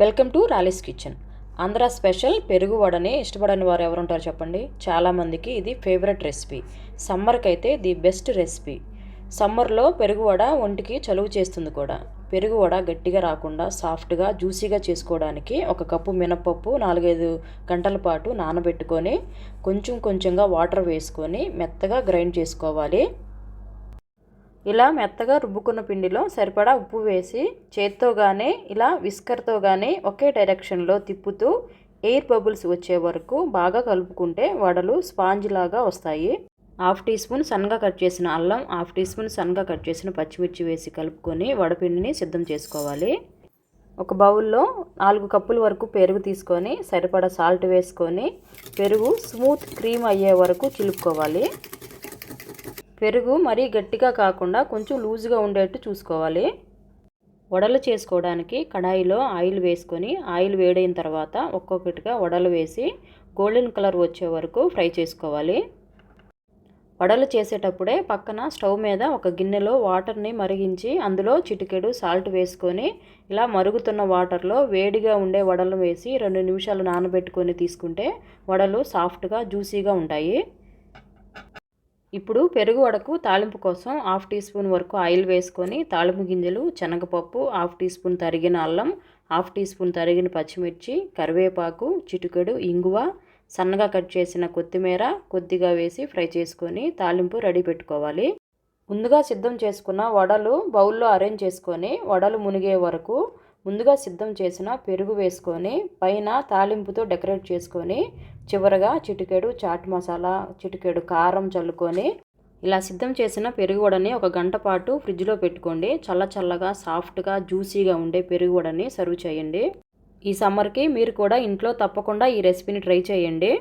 Welcome to Rali's kitchen. Andhra special పెరుగు వడని ఇష్టపడని వారు ఎవరుంటారు చెప్పండి? చాలామందికి ఇది ఫేవరెట్ రెసిపీ. సమ్మర్కి అయితే ది బెస్ట్ రెసిపీ. సమ్మర్లో పెరుగు వడ ఒంటికి చలువ చేస్తుంది కూడా. పెరుగు వడ గట్టిగా రాకుండా సాఫ్ట్గా జ్యూసీగా చేసుకోవడానికి ఒక కప్పు మినపప్పు నాలుగైదు గంటల పాటు నానబెట్టుకొని కొంచెం కొంచెంగా వాటర్ వేసుకొని మెత్తగా గ్రైండ్ చేసుకోవాలి. ఇలా మెత్తగా రుబ్బుకున్న పిండిలో సరిపడా ఉప్పు వేసి చేత్తో కానీ ఇలా విస్కర్తో కానీ ఒకే డైరెక్షన్లో తిప్పుతూ ఎయిర్ బబుల్స్ వచ్చే వరకు బాగా కలుపుకుంటే వడలు స్పాంజ్ లాగా వస్తాయి. హాఫ్ టీ స్పూన్ సన్నగా కట్ చేసిన అల్లం హాఫ్ టీ స్పూన్ సన్నగా కట్ చేసిన పచ్చిమిర్చి వేసి కలుపుకొని వడపిండిని సిద్ధం చేసుకోవాలి. ఒక బౌల్లో నాలుగు కప్పుల వరకు పెరుగు తీసుకొని సరిపడా సాల్ట్ వేసుకొని పెరుగు స్మూత్ క్రీమ్ అయ్యే వరకు చిలుపుకోవాలి పెరుగు మరీ గట్టిగా కాకుండా కొంచెం లూజ్గా ఉండేట్టు చూసుకోవాలి. వడలు చేసుకోవడానికి కడాయిలో ఆయిల్ వేసుకొని ఆయిల్ వేడైన తర్వాత ఒక్కొక్కటిగా వడలు వేసి గోల్డెన్ కలర్ వచ్చే వరకు ఫ్రై చేసుకోవాలి. వడలు చేసేటప్పుడే పక్కన స్టవ్ మీద ఒక గిన్నెలో వాటర్ని మరిగించి అందులో చిటికెడు సాల్ట్ వేసుకొని ఇలా మరుగుతున్న వాటర్లో వేడిగా ఉండే వడలు వేసి రెండు నిమిషాలు నానబెట్టుకొని తీసుకుంటే వడలు సాఫ్ట్గా జ్యూసీగా ఉంటాయి. ఇప్పుడు పెరుగు వడకు తాలింపు కోసం హాఫ్ టీ స్పూన్ వరకు ఆయిల్ వేసుకొని తాలింపు గింజలు శనగపప్పు హాఫ్ టీ స్పూన్ తరిగిన అల్లం హాఫ్ టీ స్పూన్ తరిగిన పచ్చిమిర్చి కరివేపాకు చిటికెడు ఇంగువ సన్నగా కట్ చేసిన కొత్తిమీర కొద్దిగా వేసి ఫ్రై చేసుకొని తాలింపు రెడీ పెట్టుకోవాలి. ముందుగా సిద్ధం చేసుకున్న వడలు బౌల్లో అరేంజ్ చేసుకొని వడలు మునిగే వరకు ముందుగా సిద్ధం చేసిన పెరుగు వేసుకొని పైన తాలింపుతో డెకరేట్ చేసుకొని చివరగా చిటికెడు చాట్ మసాలా చిటికెడు కారం చల్లుకొని ఇలా సిద్ధం చేసిన పెరుగు వడని ఒక గంట పాటు ఫ్రిడ్జ్లో పెట్టుకోండి. చల్ల చల్లగా సాఫ్ట్గా జ్యూసీగా ఉండే పెరుగు వడని సర్వ్ చేయండి. ఈ సమ్మర్కి మీరు కూడా ఇంట్లో తప్పకుండా ఈ రెసిపీని ట్రై చేయండి.